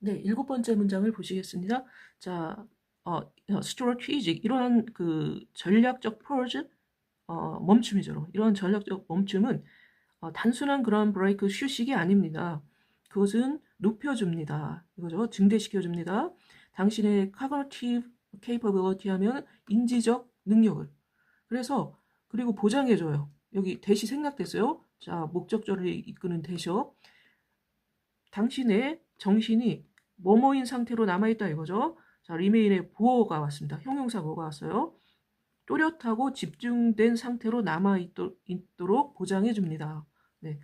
네, 일곱 번째 문장을 보시겠습니다. 자, 어, 어, strategic 이러한 그 전략적 pause 어, 멈춤이죠. 이런 전략적 멈춤은 어, 단순한 그런 브레이크 휴식이 아닙니다. 그것은 높여줍니다. 이거죠. 증대시켜줍니다. 당신의 cognitive capability 하면 인지적 능력을. 그래서 그리고 보장해줘요. 여기 대시 생략됐어요. 자, 목적절을 이끄는 대시요. 당신의 정신이 뭐뭐인 상태로 남아있다 이거죠. 자, 리메인의 보어가 왔습니다. 형용사 보어가 왔어요. 또렷하고 집중된 상태로 남아있도록 보장해 줍니다. 네.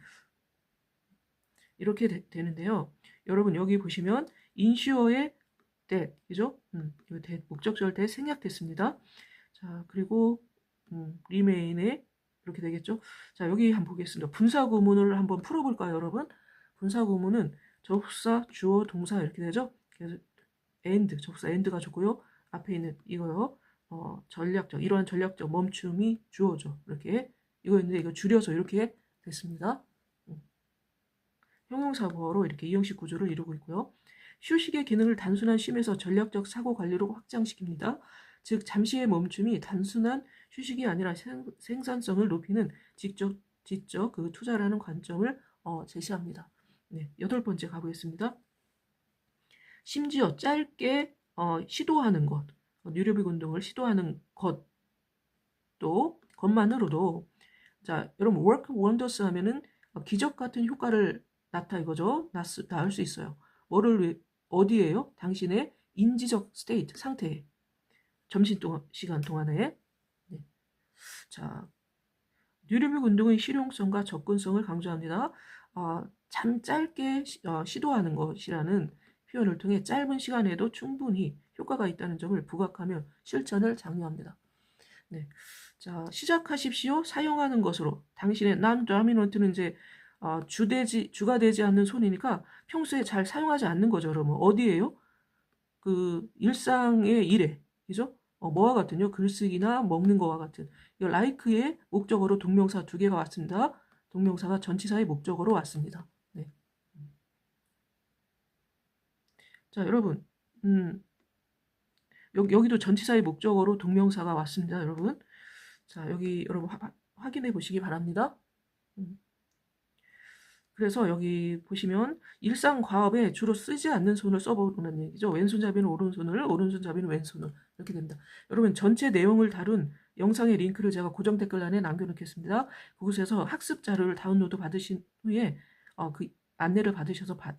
이렇게 되, 는데요 여러분 여기 보시면 인슈어의 that, 그죠? 음, 이 that, 목적절 that 생략됐습니다. 자, 그리고 음, remain에 이렇게 되겠죠? 자, 여기 한번 보겠습니다. 분사 구문을 한번 풀어볼까요, 여러분? 분사 구문은 접사, 주어, 동사 이렇게 되죠? 그래서 and, 접사 and가 좋고요. 앞에 있는 이거요. 어, 전략적, 이러한 전략적 멈춤이 주어죠. 이렇게 이거였는데 이거 줄여서 이렇게 됐습니다. 음. 형용사구어로 이렇게 이형식 구조를 이루고 있고요. 휴식의 기능을 단순한 쉼에서 전략적 사고 관리로 확장시킵니다. 즉 잠시의 멈춤이 단순한 휴식이 아니라 생, 산성을 높이는 직접 직접 그 투자라는 관점을 어, 제시합니다. 네, 여덟 번째 가보겠습니다. 심지어 짧게 어, 시도하는 것, 어, 뉴로빅 운동을 시도하는 것도 것만으로도 자 여러분 work wonders 하면은 어, 기적 같은 효과를 나타 이거죠. 낳을 수 있어요. 뭐를 어디에요? 당신의 인지적 스테이트 상태에 점심 동안, 시간 동안에 네. 자 뉴리빅 운동의 실용성과 접근성을 강조합니다. 어, 참 짧게 시, 어, 시도하는 것이라는 표현을 통해 짧은 시간에도 충분히 효과가 있다는 점을 부각하며 실천을 장려합니다. 네. 자, 시작하십시오. 사용하는 것으로. 당신의 난 도미넌트는 이제 어, 주되지 주가 되지 않는 손이니까 평소에 잘 사용하지 않는 거죠, 여러분. 어디에요? 그 일상의 일에, 그죠? 어, 뭐와 같은요? 글쓰기나 먹는 거와 같은. 이 like의 목적어로 동명사 두 개가 왔습니다. 동명사가 전치사의 목적어로 왔습니다. 네. 자, 여러분, 음, 여기, 여기도 전치사의 목적어로 동명사가 왔습니다, 여러분. 자, 여기 여러분 화, 확인해 보시기 바랍니다. 음. 그래서 여기 보시면 일상 과업에 주로 쓰지 않는 손을 써보는 얘기죠. 왼손잡이는 오른손을, 오른손잡이는 왼손을 이렇게 됩니다. 여러분 전체 내용을 다룬 영상의 링크를 제가 고정 댓글란에 남겨놓겠습니다. 그곳에서 학습 자료를 다운로드 받으신 후에 어, 그 안내를 받으셔서 받,